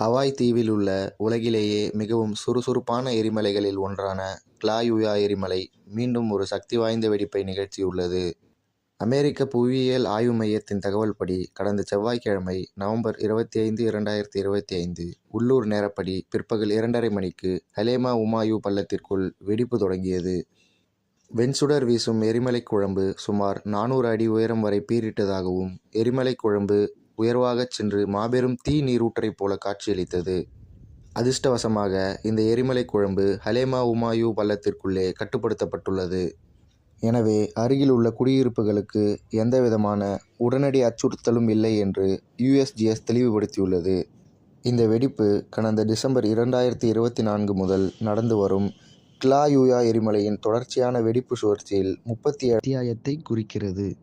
Hawaii தீவில் உள்ள உலகிலேயே மிகவும் சுறுசுறுப்பான எரிமலைகளில் ஒன்றான கிளாயுயா எரிமலை மீண்டும் ஒரு சக்தி வாய்ந்த வெடிப்பை நிகழ்த்தியுள்ளது. அமெரிக்க புவியியல் ஆய்வு மையத்தின் தகவல்படி கடந்த செவ்வாய்க்கிழமை நவம்பர் இருபத்தி ஐந்து இரண்டாயிரத்தி இருபத்தி ஐந்து உள்ளூர் நேரப்படி பிற்பகல் இரண்டரை மணிக்கு ஹலேமா உமாயு பள்ளத்திற்குள் வெடிப்பு தொடங்கியது. வெண்சுடர் வீசும் எரிமலைக் குழம்பு சுமார் நானூறு அடி உயரம் வரை பீரிட்டதாகவும் எரிமலைக் குழம்பு உயர்வாகச் சென்று மாபெரும் தீ நீரூற்றை போல காட்சியளித்தது. அதிர்ஷ்டவசமாக இந்த எரிமலைக் குழம்பு ஹலேமா உமாயு பள்ளத்திற்குள்ளே கட்டுப்படுத்தப்பட்டுள்ளது. எனவே அருகில் உள்ள குடியிருப்புகளுக்கு எந்தவிதமான உடனடி அச்சுறுத்தலும் இல்லை என்று யுஎஸ்ஜிஎஸ் தெளிவுபடுத்தியுள்ளது. இந்த வெடிப்பு கடந்த டிசம்பர் இரண்டாயிரத்தி இருபத்தி நான்கு முதல் நடந்து வரும் கிளாயுயா எரிமலையின் தொடர்ச்சியான வெடிப்பு சுழற்சியில் முப்பத்தி அத்தியாயத்தை அத்தியாயத்தைக் குறிக்கிறது.